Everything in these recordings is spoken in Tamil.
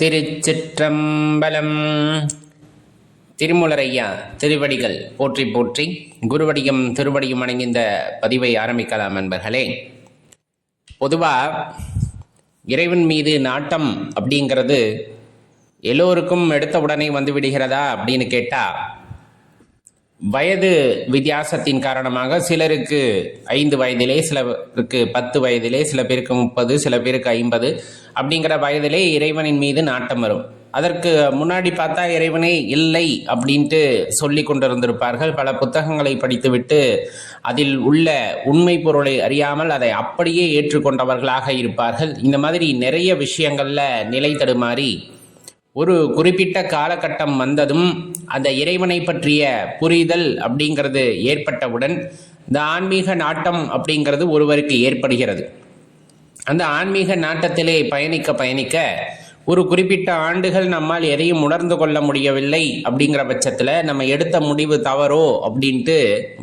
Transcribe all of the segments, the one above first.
திருச்சிற்றம்பலம். திருமுலரையா திருவடிகள் போற்றி போற்றி குருவடியும் திருவடியும் அணங்கிந்த பதிவை ஆரம்பிக்கலாம் நண்பர்களே. பொதுவாக இறைவன் மீது நாட்டம் அப்படிங்கிறது எல்லோருக்கும் எடுத்த உடனே வந்து விடுகிறதா அப்படின்னு கேட்டால் வயது வித்தியாசத்தின் காரணமாக சிலருக்கு ஐந்து வயதிலே சிலருக்கு பத்து வயதிலே சில பேருக்கு முப்பது சில பேருக்கு ஐம்பது அப்படிங்கிற வயதிலே இறைவனின் மீது நாட்டம் வரும். அதற்கு முன்னாடி பார்த்தா இறைவனே இல்லை அப்படின்ட்டு சொல்லி கொண்டிருந்திருப்பார்கள். பல புத்தகங்களை படித்துவிட்டு அதில் உள்ள உண்மை பொருளை அறியாமல் அதை அப்படியே ஏற்றுக்கொண்டவர்களாக இருப்பார்கள். இந்த மாதிரி நிறைய விஷயங்களில் நிலை தடுமாறி ஒரு குறிப்பிட்ட காலகட்டம் வந்ததும் அந்த இறைவனை பற்றிய புரிதல் அப்படிங்கிறது ஏற்பட்டவுடன் இந்த ஆன்மீக நாட்டம் அப்படிங்கிறது ஒருவருக்கு ஏற்படுகிறது. அந்த ஆன்மீக நாட்டத்திலே பயணிக்க பயணிக்க ஒரு குறிப்பிட்ட ஆண்டுகள் நம்மால் எதையும் உணர்ந்து கொள்ள முடியவில்லை அப்படிங்கிற பட்சத்தில் நம்ம எடுத்த முடிவு தவறோ அப்படின்ட்டு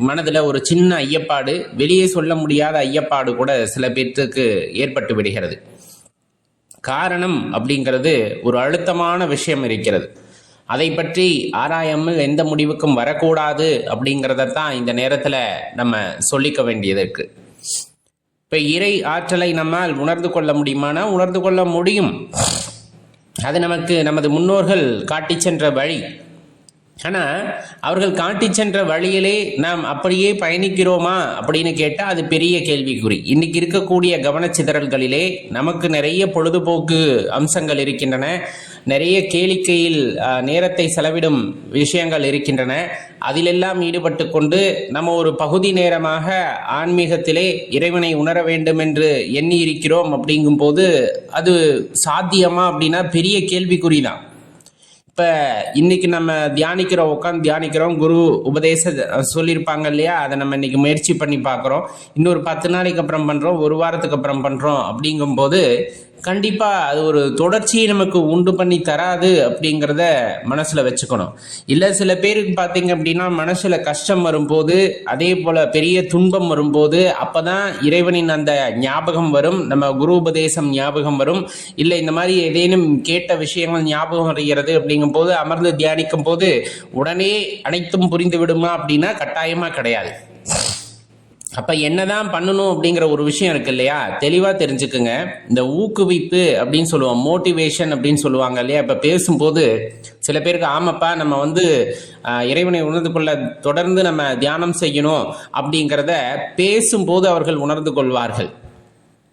மனதில் ஒரு சின்ன ஐயப்பாடு வெளியே சொல்ல முடியாத ஐயப்பாடு கூட சில பேர்த்துக்கு ஏற்பட்டு விடுகிறது. காரணம் அப்படிங்கிறது ஒரு அழுத்தமான விஷயம் இருக்கிறது. அதை பற்றி ஆராயாமல் எந்த முடிவுக்கும் வரக்கூடாது அப்படிங்கிறத தான் இந்த நேரத்தில் நம்ம சொல்லிக்க வேண்டியது இருக்கு. இப்போ இறை ஆற்றலை நம்மால் உணர்ந்து கொள்ள முடியுமானா? உணர்ந்து கொள்ள முடியும். அது நமக்கு நமது முன்னோர்கள் காட்டி சென்ற வழி. ஆனால் அவர்கள் காட்டி சென்ற வழியிலே நாம் அப்படியே பயணிக்கிறோமா அப்படின்னு கேட்டால் அது பெரிய கேள்விக்குறி. இன்னைக்கு இருக்கக்கூடிய கவனச்சிதறல்களிலே நமக்கு நிறைய பொழுதுபோக்கு அம்சங்கள் இருக்கின்றன. நிறைய கேளிக்கையில் நேரத்தை செலவிடும் விஷயங்கள் இருக்கின்றன. அதிலெல்லாம் ஈடுபட்டு கொண்டு நம்ம ஒரு பகுதி நேரமாக ஆன்மீகத்திலே இறைவனை உணர வேண்டும் என்று எண்ணி இருக்கிறோம் அப்படிங்கும்போது அது சாத்தியமா அப்படின்னா பெரிய கேள்விக்குறி தான் இப்போ இன்னைக்கு நம்ம தியானிக்கிறோம் உட்காந்து தியானிக்கிறோம். குரு உபதேச சொல்லியிருப்பாங்க இல்லையா? அதை நம்ம இன்னைக்கு முயற்சி பண்ணி பார்க்குறோம். இன்னொரு பத்து நாளைக்கு அப்புறம் பண்ணுறோம் ஒரு வாரத்துக்கு அப்புறம் பண்ணுறோம் அப்படிங்கும்போது கண்டிப்பாக அது ஒரு தொடர்ச்சியை நமக்கு உண்டு பண்ணி தராது அப்படிங்கிறத மனசில் வச்சுக்கணும். இல்லை சில பேருக்கு பார்த்தீங்க அப்படின்னா மனசில் கஷ்டம் வரும்போது அதே போல் பெரிய துன்பம் வரும்போது அப்போ தான் இறைவனின் அந்த ஞாபகம் வரும். நம்ம குரு உபதேசம் ஞாபகம் வரும். இல்லை இந்த மாதிரி ஏதேனும் கேட்ட விஷயங்கள் ஞாபகம் வருகிறது அப்படிங்கும்போது அமர்ந்து தியானிக்கும் போது உடனே அனைத்தும் புரிந்து விடுமா அப்படின்னா கட்டாயமாக கிடையாது. அப்ப என்னதான் பண்ணணும் அப்படிங்கிற ஒரு விஷயம் இருக்கு இல்லையா? தெளிவா தெரிஞ்சுக்குங்க. இந்த ஊக்குவிப்பு அப்படின்னு சொல்லுவோம். மோட்டிவேஷன் அப்படின்னு சொல்லுவாங்க இல்லையா? இப்ப பேசும்போது சில பேருக்கு ஆமாப்பா நம்ம வந்து இறைவனை உணர்ந்து கொள்ள தொடர்ந்து நம்ம தியானம் செய்யணும் அப்படிங்கிறத பேசும்போது அவர்கள் உணர்ந்து கொள்வார்கள்.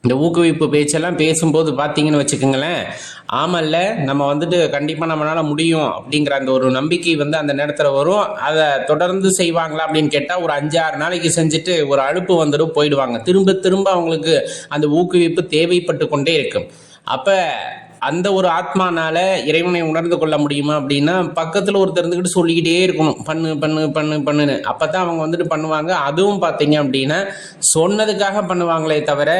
இந்த ஊக்குவிப்பு பேச்செல்லாம் பேசும்போது பார்த்தீங்கன்னு வச்சுக்கோங்களேன் ஆமல்ல நம்ம வந்துட்டு கண்டிப்பாக நம்மளால முடியும் அப்படிங்கிற அந்த ஒரு நம்பிக்கை வந்து அந்த நேரத்தில் வரும். அதை தொடர்ந்து செய்வாங்களா அப்படின்னு கேட்டால் ஒரு அஞ்சு ஆறு நாளைக்கு செஞ்சுட்டு ஒரு அழுப்பு வந்துடும் போயிடுவாங்க. திரும்ப திரும்ப அவங்களுக்கு அந்த ஊக்குவிப்பு தேவைப்பட்டு கொண்டே இருக்கும். அப்போ அந்த ஒரு ஆத்மானால இறைவனை உணர்ந்து கொள்ள முடியுமா அப்படின்னா பக்கத்தில் ஒருத்தர் இருந்துக்கிட்டு சொல்லிக்கிட்டே இருக்கணும். பண்ணு பண்ணு பண்ணு பண்ணுன்னு. அப்போ தான் அவங்க வந்துட்டு பண்ணுவாங்க. அதுவும் பார்த்தீங்க அப்படின்னா சொன்னதுக்காக பண்ணுவாங்களே தவிர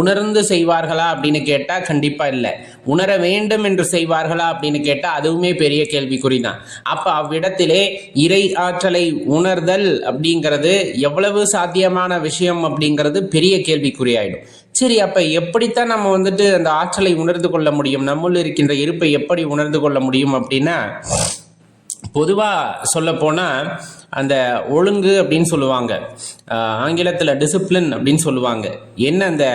உணர்ந்து செய்வார்களா அப்படின்னு கேட்டால் கண்டிப்பாக இல்லை. உணர வேண்டும் என்று செய்வார்களா அப்படின்னு கேட்டால் அதுவுமே பெரிய கேள்விக்குறி தான் அப்போ அவ்விடத்திலே இறை ஆற்றலை உணர்தல் அப்படிங்கிறது எவ்வளவு சாத்தியமான விஷயம் அப்படிங்கிறது பெரிய கேள்விக்குறி ஆயிடும் சரி அப்ப எப்படித்தான் நம்ம வந்துட்டு அந்த ஆற்றலை உணர்ந்து கொள்ள முடியும்? நம்முள் இருக்கின்ற இருப்பை எப்படி உணர்ந்து கொள்ள முடியும் அப்படின்னா பொதுவா சொல்ல போனா அந்த ஒழுங்கு அப்படின்னு சொல்லுவாங்க. ஆங்கிலத்தில் டிசிப்ளின் அப்படின்னு சொல்லுவாங்க. என்ன அந்த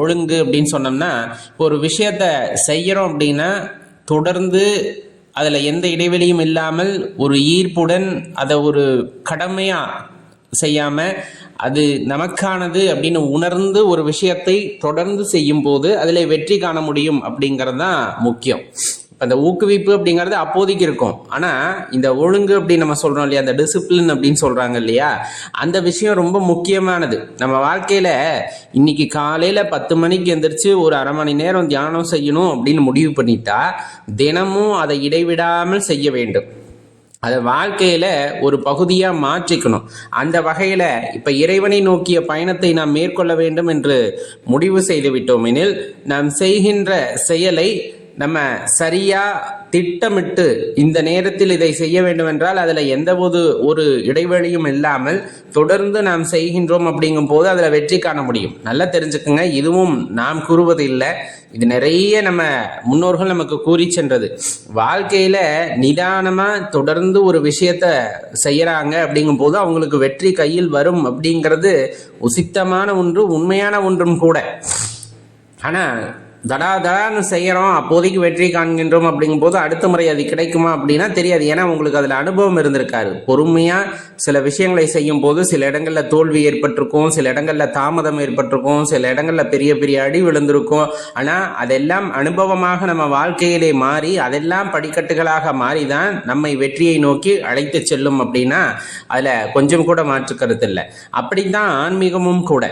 ஒழுங்கு அப்படின்னு சொன்னோம்னா ஒரு விஷயத்த செய்யறோம் அப்படின்னா தொடர்ந்து அதில் எந்த இடைவெளியும் இல்லாமல் ஒரு ஈர்ப்புடன் அதை ஒரு கடமையாக செய்யாமல் அது நமக்கானது அப்படின்னு உணர்ந்து ஒரு விஷயத்தை தொடர்ந்து செய்யும் போது அதில் வெற்றி காண முடியும் அப்படிங்கிறது தான் முக்கியம். இப்போ அந்த ஊக்குவிப்பு அப்படிங்கிறது அப்போதைக்கு இருக்கும். ஆனால் இந்த ஒழுங்கு அப்படின்னு நம்ம சொல்கிறோம் இல்லையா அந்த டிசிப்ளின் அப்படின்னு சொல்கிறாங்க இல்லையா அந்த விஷயம் ரொம்ப முக்கியமானது. நம்ம வாழ்க்கையில் இன்னைக்கு காலையில் பத்து மணிக்கு எந்திரிச்சு ஒரு அரை மணி நேரம் தியானம் செய்யணும் அப்படின்னு முடிவு பண்ணிட்டா தினமும் அதை இடைவிடாமல் செய்ய வேண்டும். அதை வாழ்க்கையில ஒரு பகுதியா மாற்றிக்கணும். அந்த வகையில இப்ப இறைவனை நோக்கிய பயணத்தை நாம் மேற்கொள்ள வேண்டும் என்று முடிவு செய்து விட்டோம் எனில் நாம் செய்கின்ற செயலை நம்ம சரியா திட்டமிட்டு இந்த நேரத்தில் இதை செய்ய வேண்டும் என்றால் அதில் எந்த ஒரு ஒரு இடைவெளியும் இல்லாமல் தொடர்ந்து நாம் செய்கின்றோம் அப்படிங்கும் போது அதில் வெற்றி காண முடியும். நல்லா தெரிஞ்சுக்கோங்க. இதுவும் நாம் கூறுவது இல்லை இது நிறைய நம்ம முன்னோர்கள் நமக்கு கூறி சென்றது. வாழ்க்கையில் நிதானமாக தொடர்ந்து ஒரு விஷயத்த செய்கிறாங்க அப்படிங்கும் போது அவங்களுக்கு வெற்றி கையில் வரும் அப்படிங்கிறது உசித்தமான ஒன்று உண்மையான ஒன்றும் கூட. ஆனால் தடா தடான்னு செய்கிறோம் அப்போதைக்கு வெற்றி காண்கின்றோம் அப்படிங்கும்போது அடுத்த முறை அது கிடைக்குமா அப்படின்னா தெரியாது. ஏன்னா உங்களுக்கு அதில் அனுபவம் இருந்திருக்காரு. பொறுமையாக சில விஷயங்களை செய்யும் போது சில இடங்களில் தோல்வி ஏற்பட்டிருக்கும் சில இடங்களில் தாமதம் ஏற்பட்டிருக்கும் சில இடங்களில் பெரிய பெரிய அடி விழுந்திருக்கும். ஆனால் அதெல்லாம் அனுபவமாக நம்ம வாழ்க்கையிலே மாறி அதெல்லாம் படிக்கட்டுகளாக மாறி தான் நம்மை வெற்றியை நோக்கி அழைத்து செல்லும் அப்படின்னா அதில் கொஞ்சம் கூட மாற்று கருத்து இல்லை. அப்படித்தான் ஆன்மீகமும் கூட.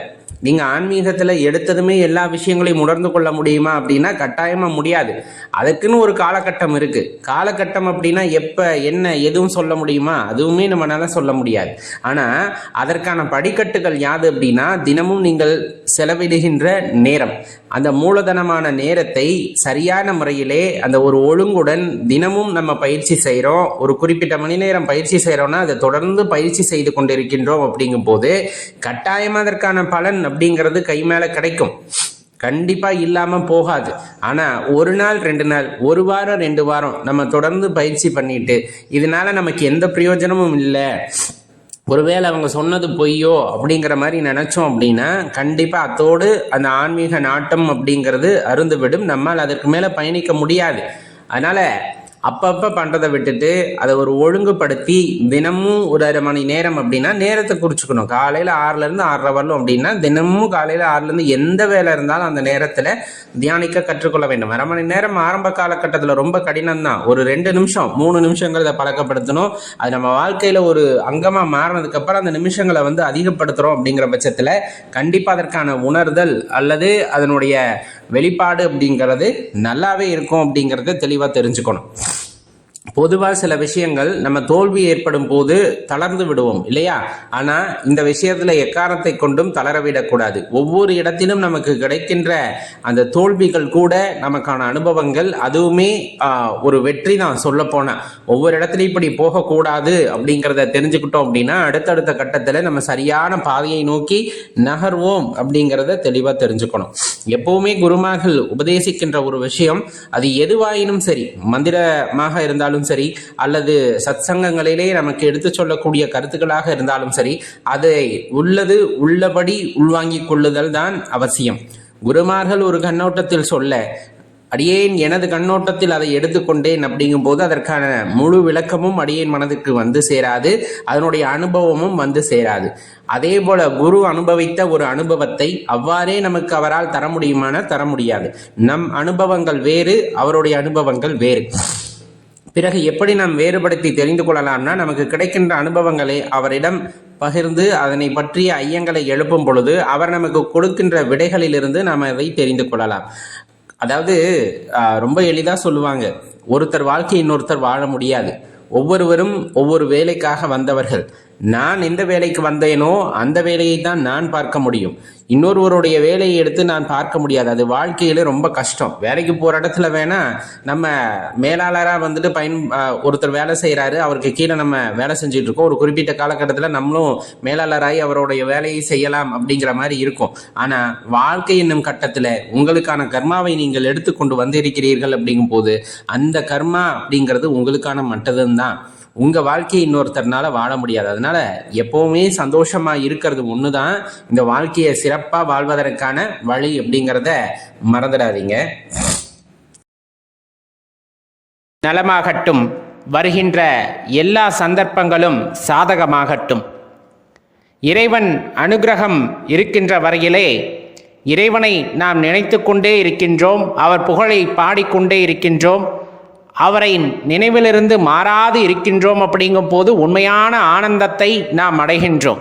நீங்கள் ஆன்மீகத்தில் எடுத்ததுமே எல்லா விஷயங்களையும் உணர்ந்து கொள்ள முடியுமா அப்படின்னா கட்டாயமாக முடியாது. அதுக்குன்னு ஒரு காலகட்டம் இருக்குது காலகட்டம் அப்படின்னா எப்போ என்ன எதுவும் சொல்ல முடியுமா? அதுவுமே நம்மளால சொல்ல முடியாது. ஆனால் அதற்கான படிக்கட்டுகள் யாது அப்படின்னா தினமும் நீங்கள் செலவிடுகின்ற நேரம். அந்த மூலதனமான நேரத்தை சரியான முறையிலே அந்த ஒரு ஒழுங்குடன் தினமும் நம்ம பயிற்சி செய்கிறோம் ஒரு குறிப்பிட்ட மணி நேரம் பயிற்சி செய்கிறோம்னா அதை தொடர்ந்து பயிற்சி செய்து கொண்டிருக்கின்றோம் அப்படிங்கும் போது கட்டாயமாக அதற்கான பலன் அப்படிங்கிறது கை மேலே கிடைக்கும். கண்டிப்பாக இல்லாமல் போகாது. ஆனால் ஒரு நாள் ரெண்டு நாள் ஒரு வாரம் ரெண்டு வாரம் நம்ம தொடர்ந்து பயிற்சி பண்ணிட்டு இதனால நமக்கு எந்த பிரயோஜனமும் இல்லை. ஒருவேளை அவங்க சொன்னது பொய்யோ அப்படிங்கிற மாதிரி நினச்சோம் அப்படின்னா கண்டிப்பாக அத்தோடு அந்த ஆன்மீக நாட்டம் அப்படிங்கிறது அருந்துவிடும். நம்மால் அதற்கு மேலே பயணிக்க முடியாது. அதனால் அப்பப்போ பண்ணுறதை விட்டுட்டு அதை ஒரு ஒழுங்குபடுத்தி தினமும் ஒரு அரை மணி நேரம் அப்படின்னா நேரத்தை குறிச்சுக்கணும். காலையில் ஆறுலேருந்து ஆறரை வரலும் அப்படின்னா தினமும் காலையில் ஆறுலேருந்து எந்த வேலை இருந்தாலும் அந்த நேரத்தில் தியானிக்க கற்றுக்கொள்ள வேண்டும். அரை மணி நேரம் ஆரம்ப காலகட்டத்தில் ரொம்ப கடினம் தான் ஒரு ரெண்டு நிமிஷம் மூணு நிமிஷங்கிறத பழக்கப்படுத்தணும். அது நம்ம வாழ்க்கையில் ஒரு அங்கமாக மாறினதுக்கப்புறம் அந்த நிமிஷங்களை வந்து அதிகப்படுத்துகிறோம் அப்படிங்கிற பட்சத்தில் கண்டிப்பாக அதற்கான உணர்தல் அல்லது அதனுடைய வெளிப்பாடு அப்படிங்கிறது நல்லாவே இருக்கும் அப்படிங்கிறத தெளிவாக தெரிஞ்சுக்கணும். பொதுவாக சில விஷயங்கள் நம்ம தோல்வி ஏற்படும் போது தளர்ந்து விடுவோம் இல்லையா? ஆனால் இந்த விஷயத்தில் எக்காரணத்தை கொண்டும் தளரவிடக்கூடாது ஒவ்வொரு இடத்திலும் நமக்கு கிடைக்கின்ற அந்த தோல்விகள் கூட நமக்கான அனுபவங்கள் அதுவுமே ஒரு வெற்றி தான் சொல்ல ஒவ்வொரு இடத்துலையும் இப்படி போகக்கூடாது அப்படிங்கிறத தெரிஞ்சுக்கிட்டோம் அப்படின்னா அடுத்தடுத்த கட்டத்தில் நம்ம சரியான பாதையை நோக்கி நகர்வோம் அப்படிங்கிறத தெளிவாக தெரிஞ்சுக்கணும். எப்பவுமே குருமார்கள் உபதேசிக்கின்ற ஒரு விஷயம் அது எதுவாயினும் சரி மந்திரமாக இருந்தாலும் இருந்தாலும் சரி அல்லது சத் சங்கங்களிலே நமக்கு எடுத்து சொல்லக்கூடிய கருத்துக்களாக இருந்தாலும் சரி அதை உள்ளது உள்ளபடி உள்வாங்கிக் கொள்ளுதல் தான் அவசியம். குருமார்கள் ஒரு கண்ணோட்டத்தில் சொல்ல அடியேன் எனது கண்ணோட்டத்தில் அதை எடுத்துக்கொண்டேன் அப்படிங்கும் போது அதற்கான முழு விளக்கமும் அடியேன் மனதுக்கு வந்து சேராது அதனுடைய அனுபவமும் வந்து சேராது. அதே போல குரு அனுபவித்த ஒரு அனுபவத்தை அவ்வாறே நமக்கு அவரால் தர முடியுமான தர முடியாது. நம் அனுபவங்கள் வேறு அவருடைய அனுபவங்கள் வேறு. பிறகு எப்படி நாம் வேறுபடுத்தி தெரிந்து கொள்ளலாம்னா நமக்கு கிடைக்கின்ற அனுபவங்களை அவரிடம் பகிர்ந்து அதனை பற்றிய ஐயங்களை எழுப்பும் பொழுது அவர் நமக்கு கொடுக்கின்ற விடைகளிலிருந்து நாம் அதை தெரிந்து கொள்ளலாம். அதாவது ரொம்ப எளிதாக சொல்லுவாங்க. ஒருத்தர் வாழ்க்கை இன்னொருத்தர் வாழ முடியாது. ஒவ்வொருவரும் ஒவ்வொரு வேலைக்காக வந்தவர்கள். நான் எந்த வேலைக்கு வந்தேனோ அந்த வேலையை தான் நான் பார்க்க முடியும். இன்னொருவருடைய வேலையை எடுத்து நான் பார்க்க முடியாது. அது வாழ்க்கையில் ரொம்ப கஷ்டம். வேலைக்கு போகிற இடத்துல வேணால் நம்ம மேலாளராக வந்துட்டு பயன் ஒருத்தர் வேலை செய்கிறாரு அவருக்கு கீழே நம்ம வேலை செஞ்சுட்டு இருக்கோம். ஒரு குறிப்பிட்ட காலகட்டத்தில் நம்மளும் மேலாளராகி அவருடைய வேலையை செய்யலாம் அப்படிங்கிற மாதிரி இருக்கும். ஆனால் வாழ்க்கை என்னும் கட்டத்தில் உங்களுக்கான கர்மாவை நீங்கள் எடுத்துக்கொண்டு வந்திருக்கிறீர்கள் அப்படிங்கும் போது அந்த கர்மா அப்படிங்கிறது உங்களுக்கான மட்டதும் தான் உங்கள் வாழ்க்கையை இன்னொருத்தர்னால வாழ முடியாது. அதனால எப்போவுமே சந்தோஷமாக இருக்கிறது ஒன்று தான் இந்த வாழ்க்கையை சிறப்பாக வாழ்வதற்கான வழி அப்படிங்கிறத மறந்துடாதீங்க. நலமாகட்டும். வருகின்ற எல்லா சந்தர்ப்பங்களும் சாதகமாகட்டும். இறைவன் அனுகிரகம் இருக்கின்ற வரையிலே இறைவனை நாம் நினைத்து கொண்டே இருக்கின்றோம். அவர் புகழை பாடிக்கொண்டே இருக்கின்றோம். அவரை நினைவிலிருந்து மாறாது இருக்கின்றோம் அப்படிங்கும் போது உண்மையான ஆனந்தத்தை நாம் அடைகின்றோம்.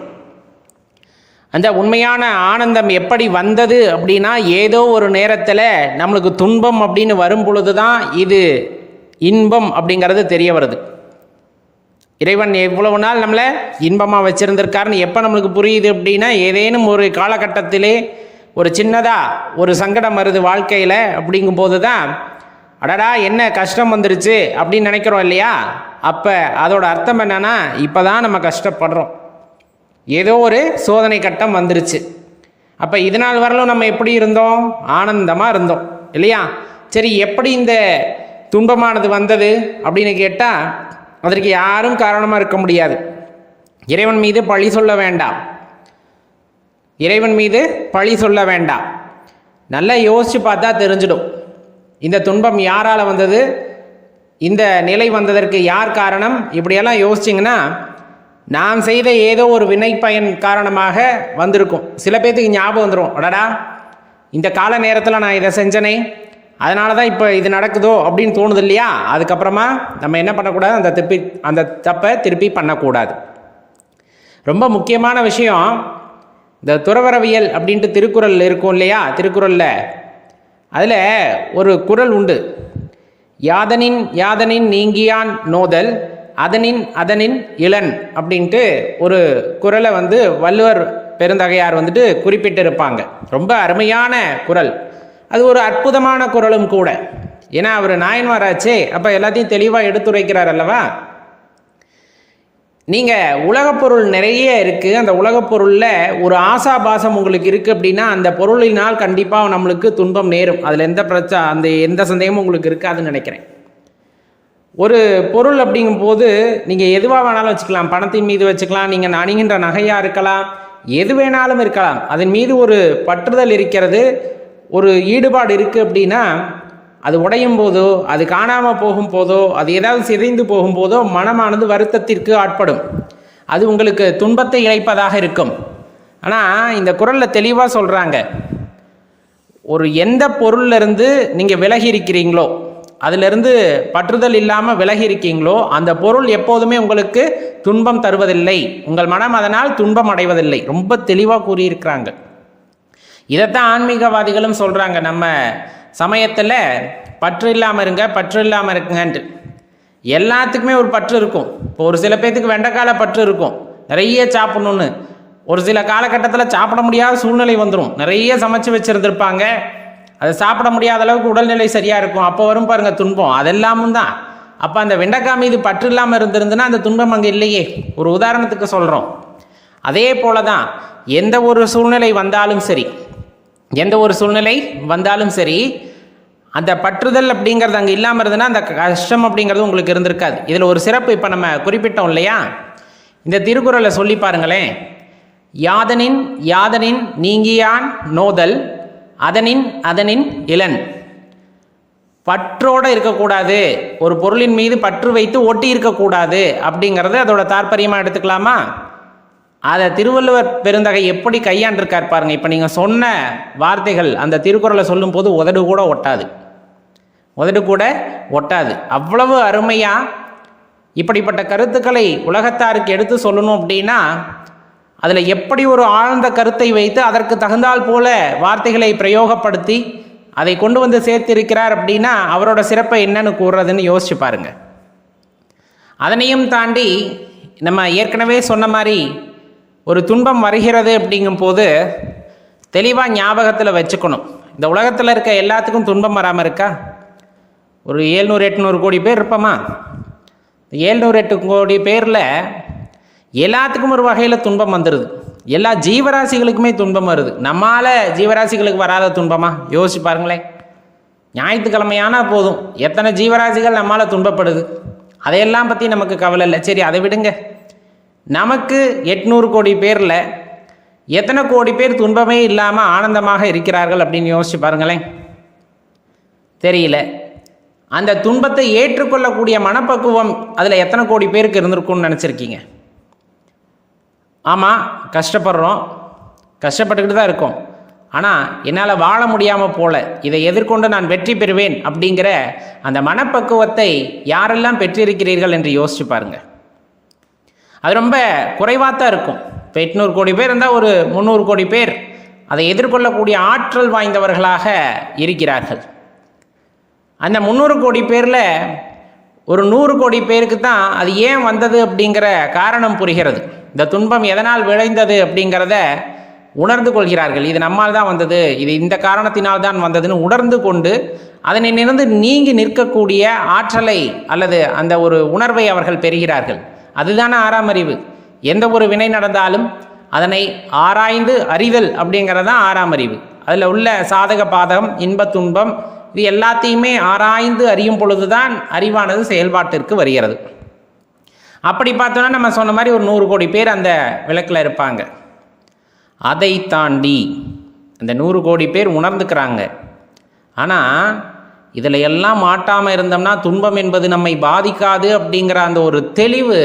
அந்த உண்மையான ஆனந்தம் எப்படி வந்தது அப்படின்னா ஏதோ ஒரு நேரத்தில் நம்மளுக்கு துன்பம் அப்படின்னு வரும் பொழுது தான் இது இன்பம் அப்படிங்கிறது தெரிய வருது. இறைவன் எவ்வளவு நாள் நம்மளை இன்பமாக வச்சுருந்திருக்காருன்னு எப்போ நம்மளுக்கு புரியுது அப்படின்னா ஏதேனும் ஒரு காலகட்டத்திலே ஒரு சின்னதாக ஒரு சங்கடம் வருது வாழ்க்கையில் அப்படிங்கும்போது தான் அடடா என்ன கஷ்டம் வந்துருச்சு அப்படின்னு நினைக்கிறோம் இல்லையா? அப்போ அதோட அர்த்தம் என்னன்னா இப்போ தான் நம்ம கஷ்டப்படுறோம். ஏதோ ஒரு சோதனை கட்டம் வந்துருச்சு. அப்போ இது நாள் வரலும் நம்ம எப்படி இருந்தோம்? ஆனந்தமாக இருந்தோம் இல்லையா? சரி எப்படி இந்த துன்பமானது வந்தது அப்படின்னு கேட்டால் அதற்கு யாரும் காரணமாக இருக்க முடியாது. இறைவன் மீது பழி சொல்ல வேண்டாம். இறைவன் மீது பழி சொல்ல வேண்டாம். நல்லா யோசித்து பார்த்தா தெரிஞ்சிடும். இந்த துன்பம் யாரால் வந்தது? இந்த நிலை வந்ததற்கு யார் காரணம்? இப்படியெல்லாம் யோசிச்சிங்கன்னா நாம் செய்த ஏதோ ஒரு வினை பயன் காரணமாக வந்திருக்கும். சில பேர்த்துக்கு ஞாபகம் வந்துடும் அடடா இந்த கால நேரத்தில் நான் இதை செஞ்சனே. அதனால தான் இப்போ இது நடக்குதோ அப்படின்னு தோணுது இல்லையா? அதுக்கப்புறமா நம்ம என்ன பண்ணக்கூடாது? அந்த திருப்பி அந்த தப்பை திருப்பி பண்ணக்கூடாது. ரொம்ப முக்கியமான விஷயம் இந்த துறவரவியல் அப்படின்ட்டு திருக்குறள் இருக்கும் இல்லையா? திருக்குறளில் அதில் ஒரு குறள் உண்டு. யாதனின் யாதனின் நீங்கியான் நோதல் அதனின் அதனின் இளன் அப்படின்ட்டு ஒரு குறளை வந்து வள்ளுவர் பெருந்தகையார் வந்துட்டு குறிப்பிட்டிருப்பாங்க. ரொம்ப அருமையான குறள் அது ஒரு அற்புதமான குரலும் கூட. ஏன்னா அவர் நாயன்மாராச்சே அப்போ எல்லாத்தையும் தெளிவாக எடுத்துரைக்கிறார் அல்லவா? நீங்கள் உலகப் பொருள் நிறைய இருக்குது அந்த உலகப் பொருளில் ஒரு ஆசாபாசம் உங்களுக்கு இருக்குது அப்படின்னா அந்த பொருளினால் கண்டிப்பாக நம்மளுக்கு துன்பம் நேரும். அதில் எந்த பிரச்சனை அந்த எந்த சந்தேகமும் உங்களுக்கு இருக்காதுன்னு நினைக்கிறேன். ஒரு பொருள் அப்படிங்கும்போது நீங்கள் எதுவாக வேணாலும் வச்சுக்கலாம். பணத்தின் மீது வச்சுக்கலாம். நீங்கள் அணிகின்ற நகையாக இருக்கலாம். எது வேணாலும் இருக்கலாம். அதன் மீது ஒரு பற்றுதல் இருக்கிறது. ஒரு ஈடுபாடு இருக்குது அப்படின்னா அது உடையும் போதோ அது காணாமல் போகும் போதோ அது ஏதாவது சிதைந்து போகும்போதோ மனமானது வருத்தத்திற்கு ஆட்படும். அது உங்களுக்கு துன்பத்தை இழைப்பதாக இருக்கும். ஆனால் இந்த குரலில் தெளிவாக சொல்கிறாங்க ஒரு எந்த பொருளிலிருந்து நீங்கள் விலகி இருக்கிறீங்களோ அதிலிருந்து பற்றுதல் இல்லாமல் விலகி இருக்கீங்களோ அந்த பொருள் எப்போதுமே உங்களுக்கு துன்பம் தருவதில்லை. உங்கள் மனம் அதனால் துன்பம் அடைவதில்லை. ரொம்ப தெளிவாக கூறியிருக்கிறாங்க. இதைத்தான் ஆன்மீகவாதிகளும் சொல்கிறாங்க நம்ம சமயத்தில் பற்று இல்லாமல் இருங்க பற்று இல்லாமல் இருக்குங்கன்ட்டு. எல்லாத்துக்குமே ஒரு பற்று இருக்கும். இப்போ ஒரு சில பேர்த்துக்கு வெண்டைக்கால பற்று இருக்கும். நிறைய சாப்பிடணுன்னு ஒரு சில காலகட்டத்தில் சாப்பிட முடியாத சூழ்நிலை வந்துடும் நிறைய சமைச்சு வச்சுருந்துருப்பாங்க. அதை சாப்பிட முடியாத அளவுக்கு உடல்நிலை சரியாக இருக்கும். அப்போ வரும் பாருங்கள் துன்பம். அதெல்லாமும் தான். அப்போ அந்த வெண்டைக்காய் மீது பற்று இல்லாமல் இருந்திருந்துன்னா அந்த துன்பம் அங்கே இல்லையே. ஒரு உதாரணத்துக்கு சொல்கிறோம் அதே போல தான் எந்த ஒரு சூழ்நிலை வந்தாலும் சரி எந்த ஒரு சூழ்நிலை வந்தாலும் சரி அந்த பற்றுதல் அப்படிங்கிறது அங்கே இல்லாமல் இருந்ததுன்னா அந்த கஷ்டம் அப்படிங்கிறது உங்களுக்கு இருந்திருக்காது. இதில் ஒரு சிறப்பு இப்போ நம்ம குறிப்பிட்டோம் இல்லையா? இந்த திருக்குறளை சொல்லி பாருங்களேன். யாதனின் யாதனின் நீங்கியான் நோதல் அதனின் அதனின் இளன். பற்றோடு இருக்கக்கூடாது. ஒரு பொருளின் மீது பற்று வைத்து ஒட்டி இருக்கக்கூடாது அப்படிங்கிறது அதோட தாற்பயமாக எடுத்துக்கலாமா? அதை திருவள்ளுவர் பெருந்தகை எப்படி கையாண்டிருக்கார் பாருங்க. இப்போ நீங்கள் சொன்ன வார்த்தைகள் அந்த திருக்குறளை சொல்லும்போது உதடு கூட ஒட்டாது. உதடு கூட ஒட்டாது. அவ்வளவு அருமையாக இப்படிப்பட்ட கருத்துக்களை உலகத்தாருக்கு எடுத்து சொல்லணும் அப்படின்னா அதில் எப்படி ஒரு ஆழ்ந்த கருத்தை வைத்து அதற்கு தகுந்தால் போல வார்த்தைகளை பிரயோகப்படுத்தி அதை கொண்டு வந்து சேர்த்திருக்கிறார் அப்படின்னா அவரோட சிறப்பை என்னன்னு கூறுறதுன்னு யோசிச்சு பாருங்க. அதனையும் தாண்டி நம்ம ஏற்கனவே சொன்ன மாதிரி ஒரு துன்பம் வருகிறது அப்படிங்கும்போது தெளிவாக ஞாபகத்தில் வச்சுக்கணும். இந்த உலகத்தில் இருக்க எல்லாத்துக்கும் துன்பம் வராமல் இருக்கா? ஒரு ஏழ்நூறு எட்நூறு கோடி பேர் இருப்போமா? ஏழ்நூறு எட்டு கோடி பேரில் எல்லாத்துக்கும் ஒரு வகையில் துன்பம் வந்துடுது எல்லா ஜீவராசிகளுக்குமே துன்பம் வருது. நம்மால் ஜீவராசிகளுக்கு வராத துன்பமா? யோசிச்சு பாருங்களேன். ஞாயிற்றுக்கிழமையானா போதும். எத்தனை ஜீவராசிகள் நம்மால் துன்பப்படுது? அதையெல்லாம் பற்றி நமக்கு கவலை இல்லை. சரி அதை விடுங்க. நமக்கு எட்நூறு கோடி பேரில் எத்தனை கோடி பேர் துன்பமே இல்லாமல் ஆனந்தமாக இருக்கிறார்கள் அப்படின்னு யோசிச்சு பாருங்களேன். தெரியல. அந்த துன்பத்தை ஏற்றுக்கொள்ளக்கூடிய மனப்பக்குவம் அதில் எத்தனை கோடி பேருக்கு இருந்திருக்கும்னு நினச்சிருக்கீங்க? ஆமாம் கஷ்டப்படுறோம். கஷ்டப்பட்டுக்கிட்டு தான் இருக்கோம். ஆனால் என்னால் வாழ முடியாமல் போல இதை எதிர்கொண்டு நான் வெற்றி பெறுவேன் அப்படிங்கிற அந்த மனப்பக்குவத்தை யாரெல்லாம் பெற்றிருக்கிறீர்கள் என்று யோசிச்சு பாருங்கள் அது ரொம்ப குறைவாக தான் இருக்கும். இப்போ எட்நூறு கோடி பேர் இருந்தால் ஒரு முந்நூறு கோடி பேர் அதை எதிர்கொள்ளக்கூடிய ஆற்றல் வாய்ந்தவர்களாக இருக்கிறார்கள். அந்த முந்நூறு கோடி பேரில் ஒரு நூறு கோடி பேருக்கு தான் அது ஏன் வந்தது அப்படிங்கிற காரணம் புரிகிறது. இந்த துன்பம் எதனால் விளைந்தது அப்படிங்கிறத உணர்ந்து கொள்கிறார்கள். இது நம்மால் தான் வந்தது இது இந்த காரணத்தினால் தான் வந்ததுன்னு உணர்ந்து கொண்டு அதனை அதனிலிருந்து நீங்கி நிற்கக்கூடிய ஆற்றலை அல்லது அந்த ஒரு உணர்வை அவர்கள் பெறுகிறார்கள். அதுதானே ஆறாம் அறிவு. எந்த ஒரு வினை நடந்தாலும் அதனை ஆராய்ந்து அறிதல் அப்படிங்கிறது தான் ஆறாம் அறிவு. அதில் உள்ள சாதக பாதகம் இன்ப துன்பம் இது எல்லாத்தையுமே ஆராய்ந்து அறியும் பொழுதுதான் அறிவானது செயல்பாட்டிற்கு வருகிறது. அப்படி பார்த்தோன்னா நம்ம சொன்ன மாதிரி ஒரு நூறு கோடி பேர் அந்த விளக்கில் இருப்பாங்க. அதை தாண்டி அந்த நூறு கோடி பேர் உணர்ந்துக்கிறாங்க. ஆனால் இதில் எல்லாம் மாட்டாமல் இருந்தோம்னா துன்பம் என்பது நம்மை பாதிக்காது அப்படிங்கிற அந்த ஒரு தெளிவு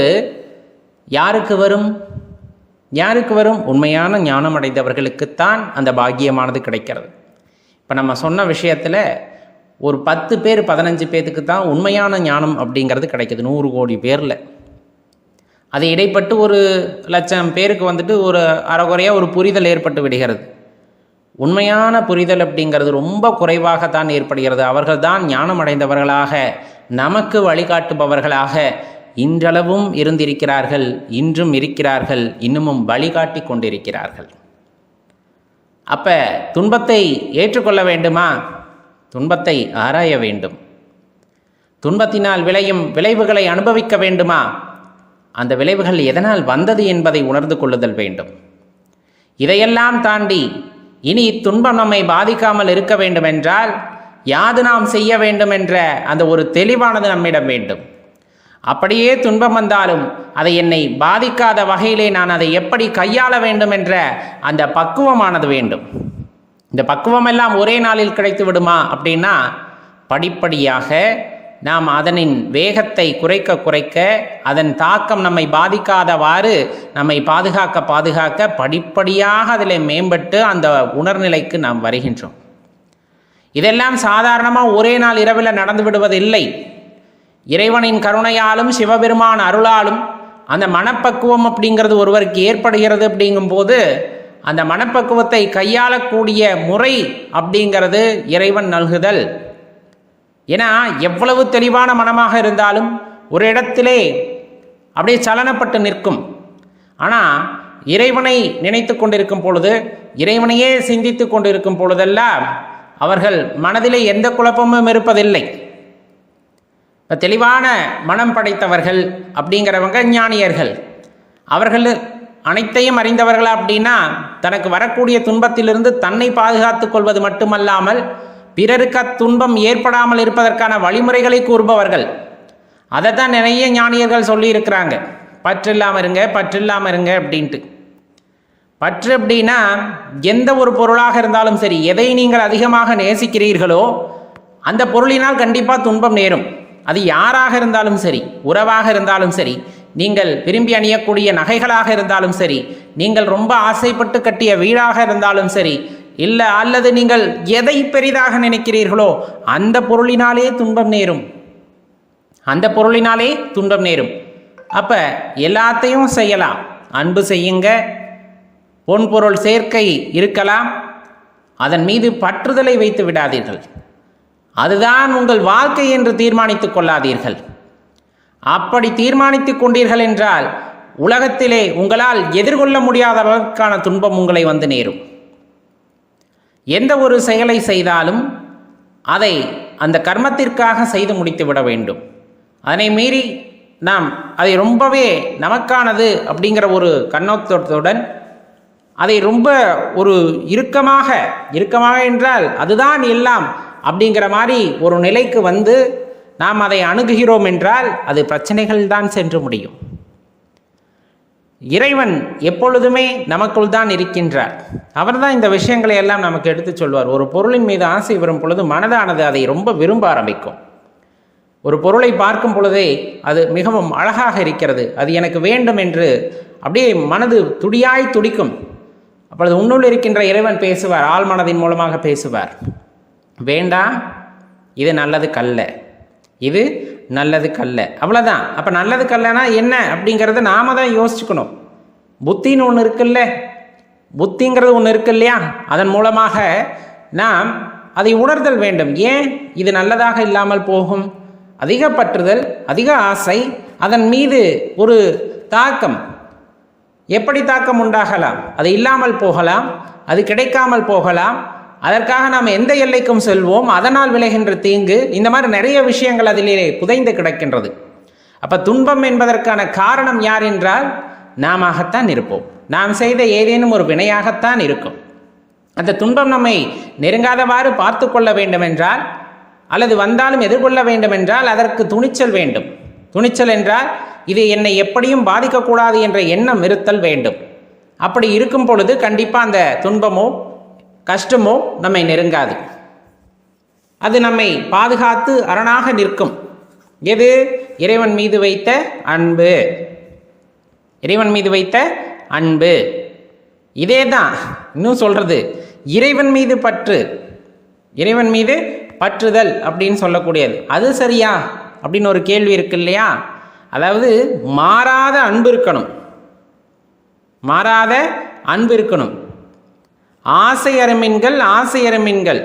யாருக்கு வரும்? யாருக்கு வரும்? உண்மையான ஞானம் அடைந்தவர்களுக்குத்தான் அந்த பாக்கியமானது கிடைக்கிறது. இப்போ நம்ம சொன்ன விஷயத்தில் ஒரு பத்து பேர் பதினஞ்சு பேத்துக்கு தான் உண்மையான ஞானம் அப்படிங்கிறது கிடைக்கிது நூறு கோடி பேரில். அது இடைப்பட்டு ஒரு லட்சம் பேருக்கு வந்துட்டு ஒரு அறகுறையாக ஒரு புரிதல் ஏற்பட்டு விடுகிறது. உண்மையான புரிதல் அப்படிங்கிறது ரொம்ப குறைவாகத்தான் ஏற்படுகிறது. அவர்கள்தான் ஞானம் அடைந்தவர்களாக நமக்கு வழிகாட்டுபவர்களாக இன்றளவும் இருந்திருக்கிறார்கள் இன்றும் இருக்கிறார்கள் இன்னமும் வழிகாட்டி கொண்டிருக்கிறார்கள். அப்ப துன்பத்தை ஏற்றுக்கொள்ள வேண்டுமா? துன்பத்தை ஆராய வேண்டும். துன்பத்தினால் விளையும் விளைவுகளை அனுபவிக்க வேண்டுமா? அந்த விளைவுகள் எதனால் வந்தது என்பதை உணர்ந்து கொள்ளுதல் வேண்டும். இதையெல்லாம் தாண்டி இனி இத்துன்பம் நம்மை பாதிக்காமல் இருக்க வேண்டுமென்றால் யாது நாம் செய்ய வேண்டும் என்ற அந்த ஒரு தெளிவானது நம்மிடம் வேண்டும். அப்படியே துன்பம் வந்தாலும் அதை என்னை பாதிக்காத வகையிலே நான் அதை எப்படி கையாள வேண்டும் என்ற அந்த பக்குவமானது வேண்டும். இந்த பக்குவம் எல்லாம் ஒரே நாளில் கிடைத்து விடுமா அப்படின்னா படிப்படியாக நாம் அதனின் வேகத்தை குறைக்க குறைக்க அதன் தாக்கம் நம்மை பாதிக்காதவாறு நம்மை பாதுகாக்க பாதுகாக்க படிப்படியாக அதில் மேம்பட்டு அந்த உணர்நிலைக்கு நாம் வருகின்றோம். இதெல்லாம் சாதாரணமாக ஒரே நாள் இரவில் நடந்து விடுவதில்லை. இறைவனின் கருணையாலும் சிவபெருமான் அருளாலும் அந்த மனப்பக்குவம் அப்படிங்கிறது ஒருவருக்கு ஏற்படுகிறது அப்படிங்கும்போது அந்த மனப்பக்குவத்தை கையாளக்கூடிய முறை அப்படிங்கிறது இறைவன் நல்குதல். ஏன்னா எவ்வளவு தெளிவான மனமாக இருந்தாலும் ஒரு இடத்திலே அப்படியே சலனப்பட்டு நிற்கும். ஆனால் இறைவனை நினைத்து கொண்டிருக்கும் பொழுது இறைவனையே சிந்தித்து கொண்டிருக்கும் பொழுதெல்லாம் அவர்கள் மனதிலே எந்த குழப்பமும் இருப்பதில்லை. இப்போ தெளிவான மனம் படைத்தவர்கள் அப்படிங்கிறவங்க ஞானியர்கள் அவர்கள் அனைத்தையும் அறிந்தவர்களா அப்படின்னா தனக்கு வரக்கூடிய துன்பத்திலிருந்து தன்னை பாதுகாத்துக் கொள்வது மட்டுமல்லாமல் பிறருக்கு அத்துன்பம் ஏற்படாமல் இருப்பதற்கான வழிமுறைகளை கூறுபவர்கள். அதை தான் நிறைய ஞானியர்கள் சொல்லியிருக்கிறாங்க. பற்று இல்லாமல் இருங்க பற்று இல்லாமல் இருங்க அப்படின்ட்டு. பற்று அப்படின்னா எந்த ஒரு பொருளாக இருந்தாலும் சரி எதை நீங்கள் அதிகமாக நேசிக்கிறீர்களோ அந்த பொருளினால் கண்டிப்பாக துன்பம் நேரும். அது யாராக இருந்தாலும் சரி உறவாக இருந்தாலும் சரி நீங்கள் விரும்பி அணியக்கூடிய நகைகளாக இருந்தாலும் சரி நீங்கள் ரொம்ப ஆசைப்பட்டு கட்டிய வீடாக இருந்தாலும் சரி இல்லை அல்லது நீங்கள் எதை பெரிதாக நினைக்கிறீர்களோ அந்த பொருளினாலே துன்பம் நேரும். அந்த பொருளினாலே துன்பம் நேரும். அப்ப எல்லாத்தையும் செய்யலாம். அன்பு செய்யுங்க. பொன் பொருள் சேர்க்கை இருக்கலாம். அதன் மீது பற்றுதலை வைத்து விடாதீர்கள். அதுதான் உங்கள் வாழ்க்கை என்று தீர்மானித்துக் கொள்ளாதீர்கள். அப்படி தீர்மானித்துக் கொண்டீர்கள் என்றால் உலகத்திலே உங்களால் எதிர்கொள்ள முடியாத அளவுக்கான துன்பம் உங்களை வந்து நேரும். எந்த ஒரு செயலை செய்தாலும் அதை அந்த கர்மத்திற்காக செய்து முடித்து விட வேண்டும். அதனை மீறி நாம் அதை ரொம்பவே நமக்கானது அப்படிங்கிற ஒரு கண்ணோட்டத்துடன் அதை ரொம்ப ஒரு இறுக்கமாக இறுக்கமாக என்றால் அதுதான் எல்லாம் அப்படிங்கிற மாதிரி ஒரு நிலைக்கு வந்து நாம் அதை அணுகுகிறோம் என்றால் அது பிரச்சனைகள் தான் சென்று முடியும். இறைவன் எப்பொழுதுமே நமக்குள் தான் இருக்கின்றார். அவர்தான் இந்த விஷயங்களை எல்லாம் நமக்கு எடுத்து சொல்வார். ஒரு பொருளின் மீது ஆசை வரும் பொழுது மனதானது அதை ரொம்ப விரும்ப ஆரம்பிக்கும். ஒரு பொருளை பார்க்கும் பொழுதே அது மிகவும் அழகாக இருக்கிறது. அது எனக்கு வேண்டும் என்று அப்படியே மனது துடியாய் துடிக்கும். அப்பொழுது உன்னுள் இருக்கின்ற இறைவன் பேசுவார். ஆள் மனதின் மூலமாக பேசுவார். வேண்டாம் இது நல்லது கல்ல. இது நல்லது கல்ல அவ்வளோதான் அப்போ நல்லது கல்லனா என்ன அப்படிங்கிறத நாம தான் யோசிச்சுக்கணும். புத்தின்னு ஒன்று இருக்குல்ல? புத்திங்கிறது ஒன்று இருக்கு இல்லையா? அதன் மூலமாக நாம் அதை உணர்தல் வேண்டும். ஏன்? இது நல்லதாக இல்லாமல் போகும். அதிக பற்றுதல் அதிக ஆசை அதன் மீது ஒரு தாக்கம். எப்படி தாக்கம் உண்டாகலாம்? அது இல்லாமல் போகலாம். அது கிடைக்காமல் போகலாம். அதற்காக நாம் எந்த எல்லைக்கும் செல்வோம் அதனால் விளைகின்ற தீங்கு இந்த மாதிரி நிறைய விஷயங்கள் அதிலே புதைந்து கிடக்கின்றது. அப்போ துன்பம் என்பதற்கான காரணம் யார் என்றால் நாமத்தான் இருப்போம். நாம் செய்த ஏதேனும் ஒரு வினையாகத்தான் இருக்கும். அந்த துன்பம் நம்மை நெருங்காதவாறு பார்த்து கொள்ள வேண்டுமென்றால் அல்லது வந்தாலும் எதிர்கொள்ள வேண்டுமென்றால் அதற்கு துணிச்சல் வேண்டும். துணிச்சல் என்றால் இது என்னை எப்படியும் பாதிக்கக்கூடாது என்ற எண்ணம் இருத்தல் வேண்டும். அப்படி இருக்கும் பொழுது கண்டிப்பாக அந்த துன்பமோ கஷ்டமோ நம்மை நெருங்காது. அது நம்மை பாதுகாத்து அரணாக நிற்கும். எது? இறைவன் மீது வைத்த அன்பு. இறைவன் மீது வைத்த அன்பு. இதே தான் இன்னும் சொல்கிறது இறைவன் மீது பற்று. இறைவன் மீது பற்றுதல் அப்படின்னு சொல்லக்கூடியது. அது சரியா? அப்படின்னு ஒரு கேள்வி இருக்கு இல்லையா? அதாவது மாறாத அன்பு இருக்கணும். மாறாத அன்பு இருக்கணும். ஆசையரமின்கள் ஆசையரமின்கள்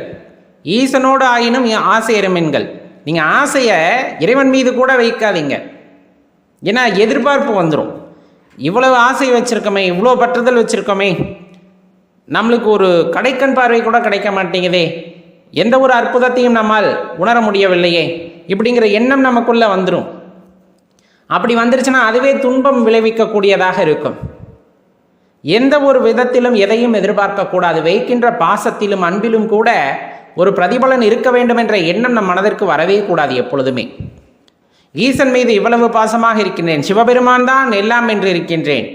ஈசனோடு ஆயினும் ஆசையரமின்கள் நீங்கள் ஆசையை இறைவன் மீது கூட வைக்காதீங்க. ஏன்னா எதிர்பார்ப்பு வந்துடும் இவ்வளவு ஆசை வச்சுருக்கோமே இவ்வளோ பற்றுதல் வச்சுருக்கோமே. நம்மளுக்கு ஒரு கடைக்கண் பார்வை கூட கிடைக்க மாட்டேங்குதே. எந்த ஒரு அற்புதத்தையும் நம்மால் உணர முடியவில்லையே. இப்படிங்கிற எண்ணம் நமக்குள்ளே வந்துடும் அப்படி வந்துருச்சுன்னா அதுவே துன்பம் விளைவிக்கக்கூடியதாக இருக்கும். எந்த ஒரு விதத்திலும் எதையும் எதிர்பார்க்கக்கூடாது. வைக்கின்ற பாசத்திலும் அன்பிலும் கூட ஒரு பிரதிபலன் இருக்க வேண்டும் என்ற எண்ணம் நம் மனதிற்கு வரவே கூடாது எப்பொழுதுமே. ஈசன் மீது இவ்வளவு பாசமாக இருக்கின்றேன். சிவபெருமான் தான் எல்லாம் என்று இருக்கின்றேன்.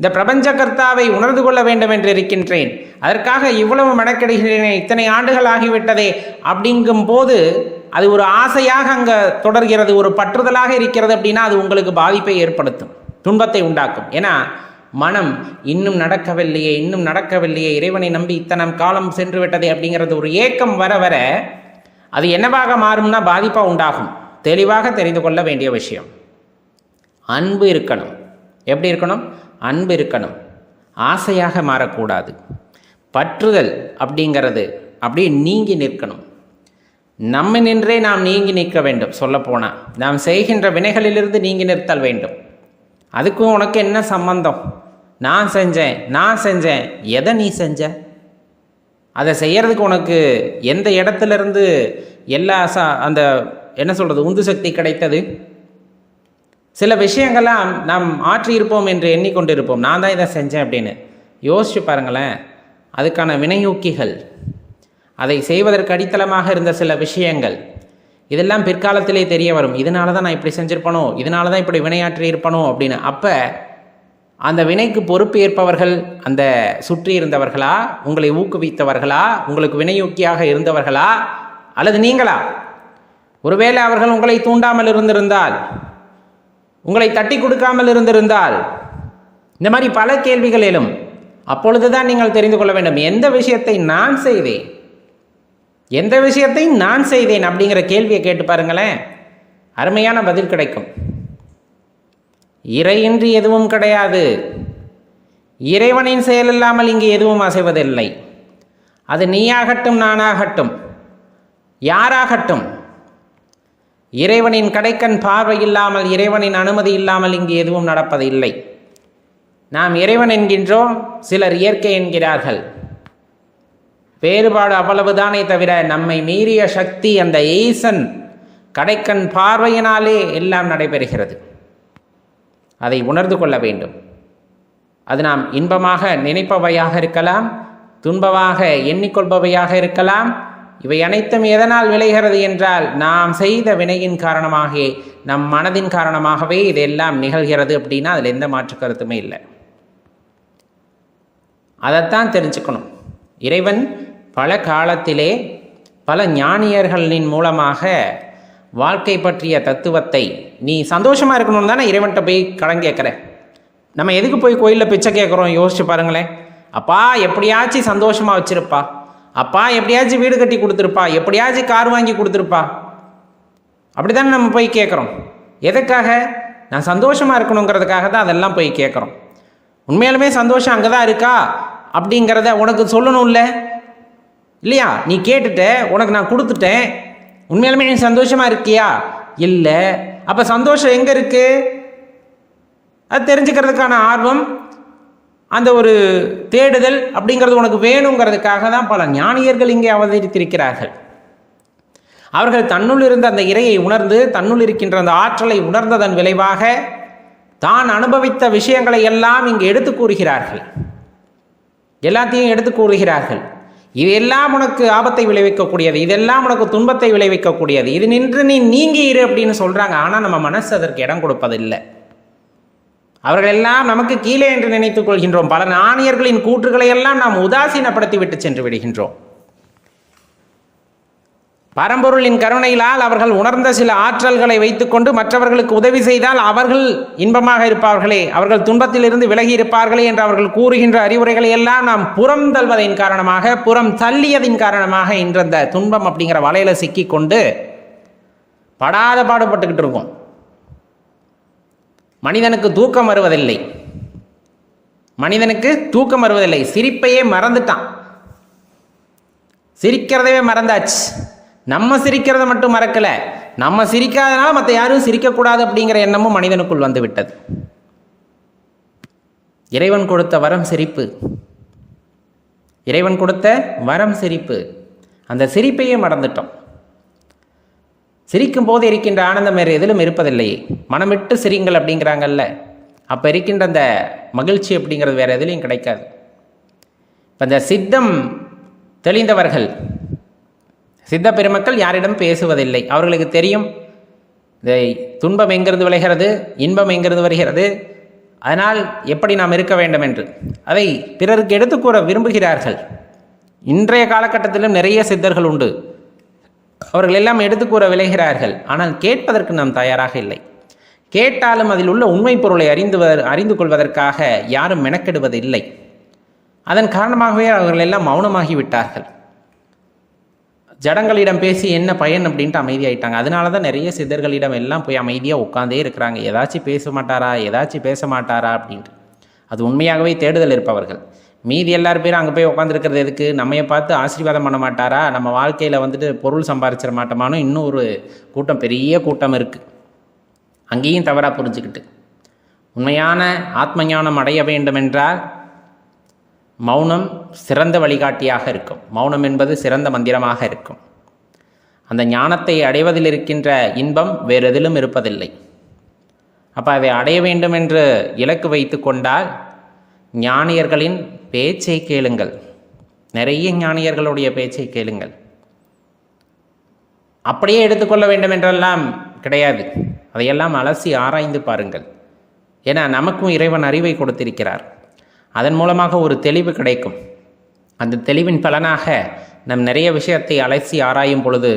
இந்த பிரபஞ்ச கர்த்தாவை உணர்ந்து கொள்ள வேண்டும் என்று இருக்கின்றேன். அதற்காக இவ்வளவு மெனக்கெடுகிறேனே இத்தனை ஆண்டுகள் ஆகிவிட்டதே அப்படிங்கும் போது அது ஒரு ஆசையாக அங்கே தொடர்கிறது ஒரு பற்றுதலாக இருக்கிறது அப்படின்னா அது உங்களுக்கு பாதிப்பை ஏற்படுத்தும் துன்பத்தை உண்டாக்கும். ஏன்னா மனம் இன்னும் நடக்கவில்லையே இன்னும் நடக்கவில்லையே இறைவனை நம்பி இத்தனை காலம் சென்று விட்டதே அப்படிங்கிறது ஒரு ஏக்கம் வர வர அது என்னவாக மாறும்னா பாதிப்பாக உண்டாகும். தெளிவாக தெரிந்து கொள்ள வேண்டிய விஷயம். அன்பு இருக்கணும். எப்படி இருக்கணும்? அன்பு இருக்கணும். ஆசையாக மாறக்கூடாது. பற்றுதல் அப்படிங்கிறது அப்படியே நீங்கி நிற்கணும். நம்ம நின்றே நாம் நீங்கி நிற்க வேண்டும். சொல்லப்போனால் நாம் செய்கின்ற வினைகளிலிருந்து நீங்கி நிறுத்தல் வேண்டும். அதுக்கும் உனக்கு என்ன சம்பந்தம்? நான் செஞ்சேன் நான் செஞ்சேன். எதை நீ செஞ்ச? அதை செய்யறதுக்கு உனக்கு எந்த இடத்துலேருந்து எல்லா ச அந்த என்ன சொல்கிறது உந்து சக்தி கிடைத்தது? சில விஷயங்கள்லாம் நாம் ஆற்றியிருப்போம் என்று எண்ணிக்கொண்டிருப்போம். நான் தான் இதை செஞ்சேன் அப்படின்னு. யோசிச்சு பாருங்களேன். அதுக்கான வினையூக்கிகள். அதை செய்வதற்கு அடித்தளமாக இருந்த சில விஷயங்கள். இதெல்லாம் பிற்காலத்திலே தெரிய வரும். இதனால தான் நான் இப்படி செஞ்சுருப்பனோ? இதனால தான் இப்படி வினையாற்றி இருப்பனோ அப்படின்னு. அப்போ அந்த வினைக்கு பொறுப்பு ஏற்பவர்கள் அந்த சுற்றி இருந்தவர்களா உங்களை ஊக்குவித்தவர்களா உங்களுக்கு வினையூக்கியாக இருந்தவர்களா அல்லது நீங்களா? ஒருவேளை அவர்கள் உங்களை தூண்டாமல் இருந்திருந்தால் உங்களை தட்டி கொடுக்காமல் இருந்திருந்தால் இந்த மாதிரி பல கேள்விகள் எழும் அப்பொழுதுதான் நீங்கள் தெரிந்து கொள்ள வேண்டும் எந்த விஷயத்தை நான் செய்தேன் எந்த விஷயத்தை நான் செய்தேன் அப்படிங்கிற கேள்வியை கேட்டு பாருங்களேன். அருமையான பதில் கிடைக்கும். இறையின்றி எதுவும் கிடையாது. இறைவனின் செயல் இல்லாமல் இங்கு எதுவும் அசைவதில்லை. அது நீயாகட்டும் நானாகட்டும் யாராகட்டும் இறைவனின் கடைக்கண் பார்வை இல்லாமல் இறைவனின் அனுமதி இல்லாமல் இங்கு எதுவும் நடப்பதில்லை. நாம் இறைவன் என்கின்றோம் சிலர் இயற்கை என்கிறார்கள். வேறுபாடு அவ்வளவுதானே தவிர நம்மை மீறிய சக்தி அந்த ஈசன் கடைக்கண் பார்வையினாலே எல்லாம் நடைபெறுகிறது. அதை உணர்ந்து கொள்ள வேண்டும். அது நாம் இன்பமாக நினைப்பவையாக இருக்கலாம் துன்பமாக எண்ணிக்கொள்பவையாக இருக்கலாம். இவை அனைத்தும் எதனால் விளைகிறது என்றால் நாம் செய்த வினையின் காரணமாக நம் மனதின் காரணமாகவே இதெல்லாம் நிகழ்கிறது அப்படின்னா அதில் எந்த மாற்று கருத்துமே இல்லை. அதைத்தான் தெரிஞ்சுக்கணும். இறைவன் பல காலத்திலே பல ஞானியர்களின் மூலமாக வாழ்க்கை பற்றிய தத்துவத்தை நீ சந்தோஷமாக இருக்கணும்னு தானே இறைவன்கிட்ட போய் கடன் கேட்குற? நம்ம எதுக்கு போய் கோயிலில் பிச்சை கேட்குறோம்? யோசிச்சு பாருங்களேன். அப்பா எப்படியாச்சும் சந்தோஷமாக வச்சிருப்பா. அப்பா எப்படியாச்சும் வீடு கட்டி கொடுத்துருப்பா. எப்படியாச்சும் கார் வாங்கி கொடுத்துருப்பா. அப்படி தானே நம்ம போய் கேட்குறோம்? எதுக்காக? நான் சந்தோஷமாக இருக்கணுங்கிறதுக்காக தான் அதெல்லாம் போய் கேட்குறோம். உண்மையாலுமே சந்தோஷம் அங்கே தான் இருக்கா? அப்படிங்கிறத உனக்கு சொல்லணும்ல? இல்லையா? நீ கேட்டுட்ட உனக்கு நான் கொடுத்துட்டேன். உண்மையாலுமே நீ சந்தோஷமாக இருக்கியா? இல்லை. அப்போ சந்தோஷம் எங்கே இருக்கு? அது தெரிஞ்சுக்கிறதுக்கான ஆர்வம் அந்த ஒரு தேடுதல் அப்படிங்கிறது உனக்கு வேணுங்கிறதுக்காக தான் பல ஞானியர்கள் இங்கே அவதரித்திருக்கிறார்கள். அவர்கள் தன்னுள் இருந்த அந்த இறையை உணர்ந்து தன்னுள் இருக்கின்ற அந்த ஆற்றலை உணர்ந்ததன் விளைவாக தான் அனுபவித்த விஷயங்களை எல்லாம் இங்கு எடுத்து கூறுகிறார்கள். எல்லாத்தையும் எடுத்து கூறுகிறார்கள். இது எல்லாம் உனக்கு ஆபத்தை விளைவிக்கக்கூடியது இதெல்லாம் உனக்கு துன்பத்தை விளைவிக்கக்கூடியது. இது நின்று நீ நீங்கி இரு அப்படின்னு சொல்றாங்க. ஆனால் நம்ம மனசு அதற்கு இடம் கொடுப்பதில்லை. அவர்கள் எல்லாம் நமக்கு கீழே என்று நினைத்துக் கொள்கின்றோம். பல ஞானியர்களின் கூற்றுகளை எல்லாம் நாம் உதாசீனப்படுத்தி விட்டு சென்று விடுகின்றோம். பரம்பொருளின் கருணையிலால் அவர்கள் உணர்ந்த சில ஆற்றல்களை வைத்துக்கொண்டு மற்றவர்களுக்கு உதவி செய்தால் அவர்கள் இன்பமாக இருப்பார்களே. அவர்கள் துன்பத்திலிருந்து விலகி இருப்பார்களே என்று அவர்கள் கூறுகின்ற அறிவுரைகளை எல்லாம் நாம் புறம் தள்வதின் காரணமாக புறம் தள்ளியதின் காரணமாக இன்று அந்த துன்பம் அப்படிங்கிற வலையில சிக்கிக்கொண்டு படாத பாடுபட்டுக்கிட்டு இருக்கோம். மனிதனுக்கு தூக்கம் வருவதில்லை. மனிதனுக்கு தூக்கம் வருவதில்லை. சிரிப்பையே மறந்துட்டான். சிரிக்கிறதவே மறந்தாச்சு. நம்ம சிரிக்கிறத மட்டும் மறக்கலை. நம்ம சிரிக்காதனால மற்ற யாரும் சிரிக்கக்கூடாது அப்படிங்கிற எண்ணமும் மனிதனுக்குள் வந்து விட்டது இறைவன் கொடுத்த வரம் சிரிப்பு. இறைவன் கொடுத்த வரம் சிரிப்பு. அந்த சிரிப்பையே மறந்துட்டோம். சிரிக்கும் போது இருக்கின்ற ஆனந்தம் வேறு எதிலும் இருப்பதில்லையே. மனமிட்டு சிரிங்கள் அப்படிங்கிறாங்கல்ல. அப்போ இருக்கின்ற அந்த மகிழ்ச்சி அப்படிங்கிறது வேறு எதுலையும் கிடைக்காது. இப்போ இந்த சித்தம் தெளிந்தவர்கள் சித்த பெருமக்கள் யாரிடம் பேசுவதில்லை. அவர்களுக்கு தெரியும் இந்த துன்பம் எங்கிருந்து விளைகிறது இன்பம் எங்கிருந்து வருகிறது அதனால் எப்படி நாம் இருக்க வேண்டும் என்று அதை பிறருக்கு எடுத்து கூற விரும்புகிறார்கள். இன்றைய காலகட்டத்திலும் நிறைய சித்தர்கள் உண்டு. அவர்கள் எல்லாம் எடுத்து கூற விளைகிறார்கள். ஆனால் கேட்பதற்கு நாம் தயாராக இல்லை. கேட்டாலும் அதில் உள்ள உண்மை பொருளை அறிந்து அறிந்து கொள்வதற்காக யாரும் மெனக்கெடுவதில்லை. அதன் காரணமாகவே அவர்கள் எல்லாம் மௌனமாகி விட்டார்கள் ஜடங்களிடம் பேசி என்ன பயன் அப்படின்ட்டு அமைதியாயிட்டாங்க. அதனால தான் நிறைய சித்தர்களிடம் எல்லாம் போய் அமைதியாக உட்காந்தே இருக்கிறாங்க. ஏதாச்சும் பேச மாட்டாரா? ஏதாச்சும் பேச மாட்டாரா? அப்படின்ட்டு. அது உண்மையாகவே தேடுதல் இருப்பவர்கள். மீதி எல்லாரும் பேரும் அங்கே போய் உட்காந்துருக்கிறது எதுக்கு? நம்மைய பார்த்து ஆசீர்வாதம் பண்ண மாட்டாரா? நம்ம வாழ்க்கையில் வந்துட்டு பொருள் சம்பாரிச்சிட மாட்டோமானோ இன்னும் ஒரு கூட்டம் பெரிய கூட்டம் இருக்குது அங்கேயும் தவறாக புரிஞ்சுக்கிட்டு. உண்மையான ஆத்ம ஞானம் அடைய வேண்டுமென்றால் மௌனம் சிறந்த வழிகாட்டியாக இருக்கும். மௌனம் என்பது சிறந்த மந்திரமாக இருக்கும். அந்த ஞானத்தை அடைவதில் இருக்கின்ற இன்பம் வேறு எதிலும் இருப்பதில்லை. அப்போ அதை அடைய வேண்டும் என்று இலக்கு வைத்து கொண்டால் ஞானியர்களின் பேச்சை கேளுங்கள். நிறைய ஞானியர்களுடைய பேச்சை கேளுங்கள். அப்படியே எடுத்துக்கொள்ள வேண்டும் என்றெல்லாம் கிடையாது. அதையெல்லாம் அலசி ஆராய்ந்து பாருங்கள். ஏன்னா நமக்கும் இறைவன் அறிவை கொடுத்திருக்கிறார். அதன் மூலமாக ஒரு தெளிவு கிடைக்கும். அந்த தெளிவின் பலனாக நம் நிறைய விஷயத்தை அலசி ஆராயும் பொழுது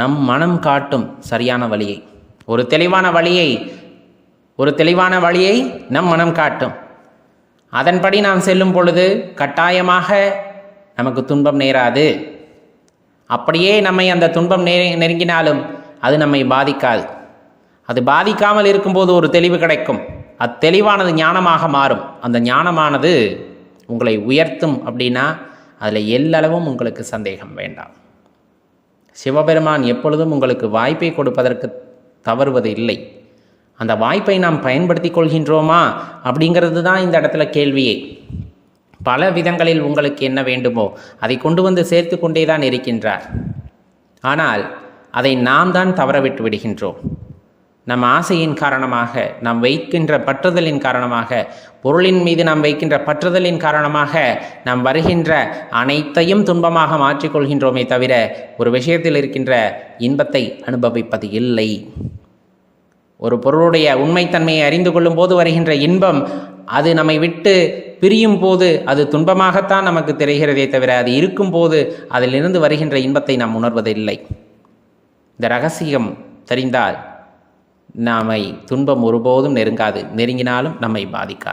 நம் மனம் காட்டும் சரியான வழியை. ஒரு தெளிவான வழியை ஒரு தெளிவான வழியை நம் மனம் காட்டும். அதன்படி நாம் செல்லும் பொழுது கட்டாயமாக நமக்கு துன்பம் நேராது. அப்படியே நம்மை அந்த துன்பம் நெ நெருங்கினாலும் அது நம்மை பாதிக்காது. அது பாதிக்காமல் இருக்கும்போது ஒரு தெளிவு கிடைக்கும். அத்தெளிவானது ஞானமாக மாறும். அந்த ஞானமானது உங்களை உயர்த்தும் அப்படின்னா அதில் எல்லளவும் உங்களுக்கு சந்தேகம் வேண்டாம். சிவபெருமான் எப்பொழுதும் உங்களுக்கு வாய்ப்பை கொடுப்பதற்கு தவறுவது இல்லை. அந்த வாய்ப்பை நாம் பயன்படுத்தி கொள்கின்றோமா அப்படிங்கிறது தான் இந்த இடத்துல கேள்வியே. பல விதங்களில் உங்களுக்கு என்ன வேண்டுமோ அதை கொண்டு வந்து சேர்த்து கொண்டே தான் இருக்கின்றார். ஆனால் அதை நாம் தான் தவறவிட்டு விடுகின்றோம். நம் ஆசையின் காரணமாக நாம் வைக்கின்ற பற்றுதலின் காரணமாக பொருளின் மீது நாம் வைக்கின்ற பற்றுதலின் காரணமாக நாம் வருகின்ற அனைத்தையும் துன்பமாக மாற்றிக்கொள்கின்றோமே தவிர ஒரு விஷயத்தில் இருக்கின்ற இன்பத்தை அனுபவிப்பது இல்லை. ஒரு பொருளுடைய உண்மைத்தன்மையை அறிந்து கொள்ளும் போது வருகின்ற இன்பம் அது நம்மை விட்டு பிரியும் போது அது துன்பமாகத்தான் நமக்கு தெரிகிறதே தவிர அது இருக்கும் போது அதிலிருந்து வருகின்ற இன்பத்தை நாம் உணர்வதில்லை. இந்த ரகசியம் தெரிந்தால் நாமை துன்பம் ஒருபோதும் நெருங்காது. நெருங்கினாலும் நம்மை பாதிக்காது.